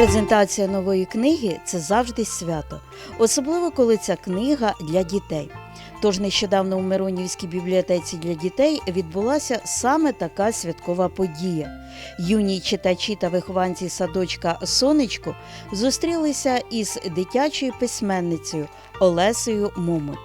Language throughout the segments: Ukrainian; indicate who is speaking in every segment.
Speaker 1: Презентація нової книги це завжди свято, особливо коли ця книга для дітей. Тож нещодавно у Миронівській бібліотеці для дітей відбулася саме така святкова подія. Юні читачі та вихованці садочка Сонечко зустрілися із дитячою письменницею Олесею Момот.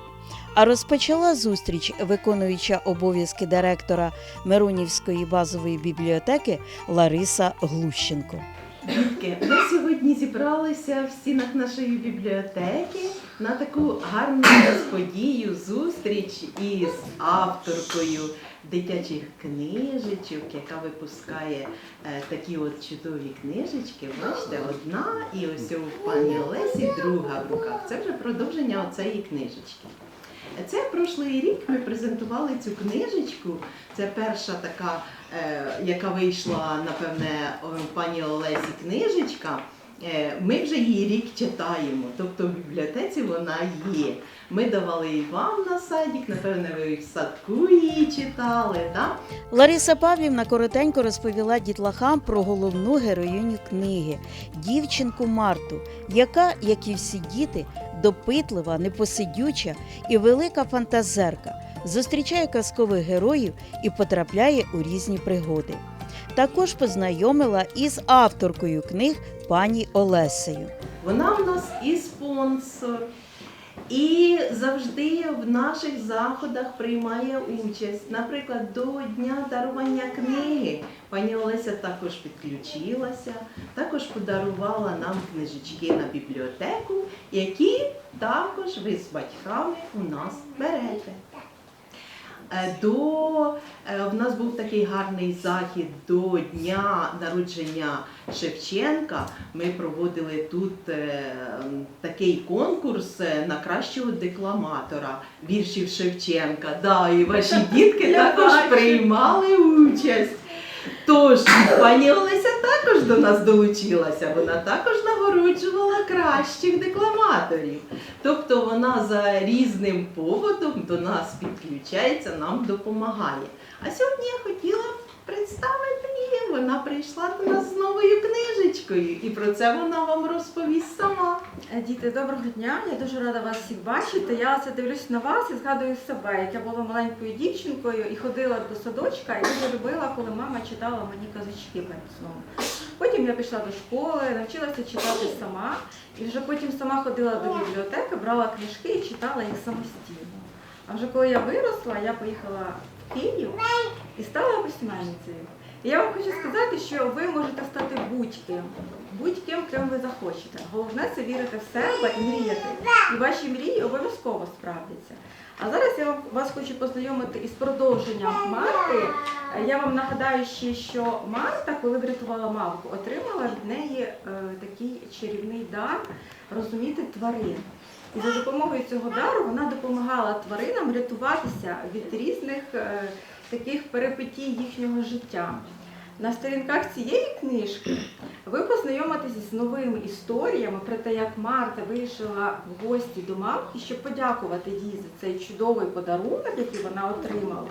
Speaker 1: А розпочала зустріч виконуюча обов'язки директора Миронівської базової бібліотеки Лариса Глущенко.
Speaker 2: Дітки, ми сьогодні зібралися в стінах нашої бібліотеки на таку гарну подію, зустріч із авторкою дитячих книжечок, яка випускає е, такі от чудові книжечки. Бачите, одна і ось у пані Олесі друга в руках. Це вже продовження оцеї книжечки. Це прошлий рік ми презентували цю книжечку. Це перша така, е, яка вийшла, напевне, пані Олесі книжечка. Е, Ми вже її рік читаємо, тобто в бібліотеці вона є. Ми давали і вам на садик, напевне, ви в садку її читали. Да?
Speaker 1: Лариса Павлівна коротенько розповіла дітлахам про головну героїню книги дівчинку Марту, яка, як і всі діти, допитлива, непосидюча і велика фантазерка, зустрічає казкових героїв і потрапляє у різні пригоди. Також познайомила із авторкою книг пані Олесею.
Speaker 2: Вона в нас і спонсор, і завжди в наших заходах приймає участь. Наприклад, до Дня дарування книги пані Олеся також підключилася, також подарувала нам книжечки на бібліотеку, які також ви з батьками у нас берете. Е, До е, в нас був такий гарний захід до дня народження Шевченка. Ми проводили тут е, такий конкурс на кращого декламатора віршів Шевченка. Да, і ваші дітки також приймали участь. Тож, пані Олеся також до нас долучилася. Вона також нагороджувала кращих декламаторів. Тобто вона за різним поводом до нас підключається, нам допомагає. А сьогодні я хотіла представити її. Вона прийшла до нас з новою книжечкою, і про це вона вам розповість сама.
Speaker 3: Е, Діти, доброго дня. Я дуже рада вас всіх бачити. Я це дивлюсь на вас і згадую себе, як я була маленькою дівчинкою і ходила до садочка, і дуже любила, коли мама читала мені казочки перед сном. Потім я пішла до школи, навчилася читати сама, і вже потім сама ходила до бібліотеки, брала книжки і читала їх самостійно. А вже коли я виросла, я поїхала в Київ і стала письменницею. Я вам хочу сказати, що ви можете стати будь-ким, будь-ким, ким ви захочете. Головне це вірити в себе і мріяти. І ваші мрії обов'язково справдяться. А зараз я вас хочу познайомити із продовженням Марти. Я вам нагадаю ще, що Марта, коли врятувала мавку, отримала від неї е, такий чарівний дар розуміти тварин. І за допомогою цього дару вона допомагала тваринам рятуватися від різних е, таких перипетій їхнього життя. На сторінках цієї книжки ви познайомитеся з новими історіями про те, як Марта вирішила в гості до мамки, щоб подякувати їй за цей чудовий подарунок, який вона отримала.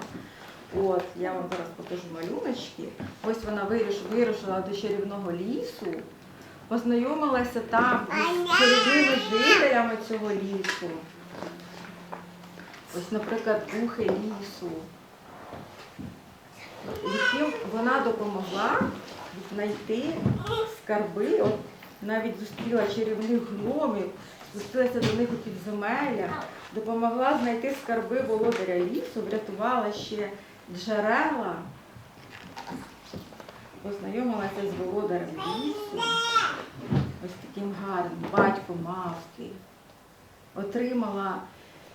Speaker 3: От, я вам зараз покажу малюночки. Ось вона вирушила до чарівного лісу, познайомилася там з чарівними жителями цього лісу. Ось, наприклад, духи лісу яким вона допомогла знайти скарби. От навіть зустріла чарівних гномів, зустрілася до них у підземеллях, допомогла знайти скарби володаря лісу, врятувала ще джерела, познайомилася з володарем лісу, ось таким гарним батьком мавки. Отримала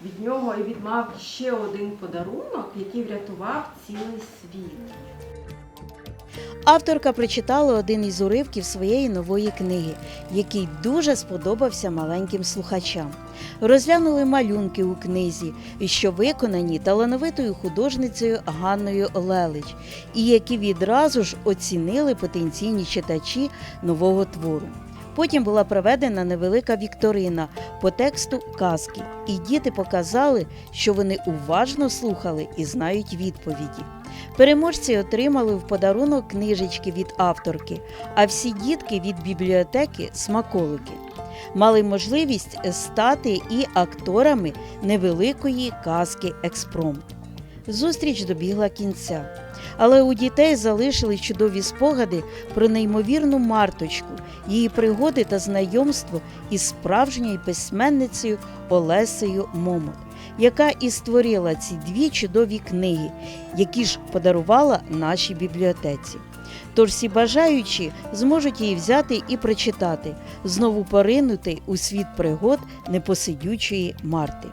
Speaker 3: від нього і від мавки ще один подарунок, який врятував цілий світ.
Speaker 1: Авторка прочитала один із уривків своєї нової книги, який дуже сподобався маленьким слухачам. Розглянули малюнки у книзі, що виконані талановитою художницею Ганною Лелич, і які відразу ж оцінили потенційні читачі нового твору. Потім була проведена невелика вікторина по тексту казки, і діти показали, що вони уважно слухали і знають відповіді. Переможці отримали в подарунок книжечки від авторки, а всі дітки від бібліотеки смаколики. Мали можливість стати і акторами невеликої казки Експромт. Зустріч добігла кінця, але у дітей залишили чудові спогади про неймовірну марточку, її пригоди та знайомство із справжньою письменницею Олесею Момот, яка і створила ці дві чудові книги, які ж подарувала нашій бібліотеці. Тож всі бажаючі зможуть її взяти і прочитати, знову поринути у світ пригод непосидючої Марти.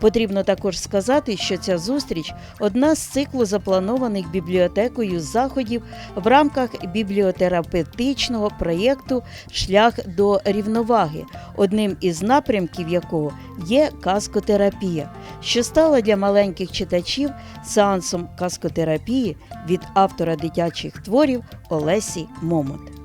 Speaker 1: Потрібно також сказати, що ця зустріч одна з циклу запланованих бібліотекою заходів в рамках бібліотерапевтичного проєкту Шлях до рівноваги, одним із напрямків якого є каскотерапія, що стала для маленьких читачів сеансом каскотерапії від автора дитячих творів Олесі Момот.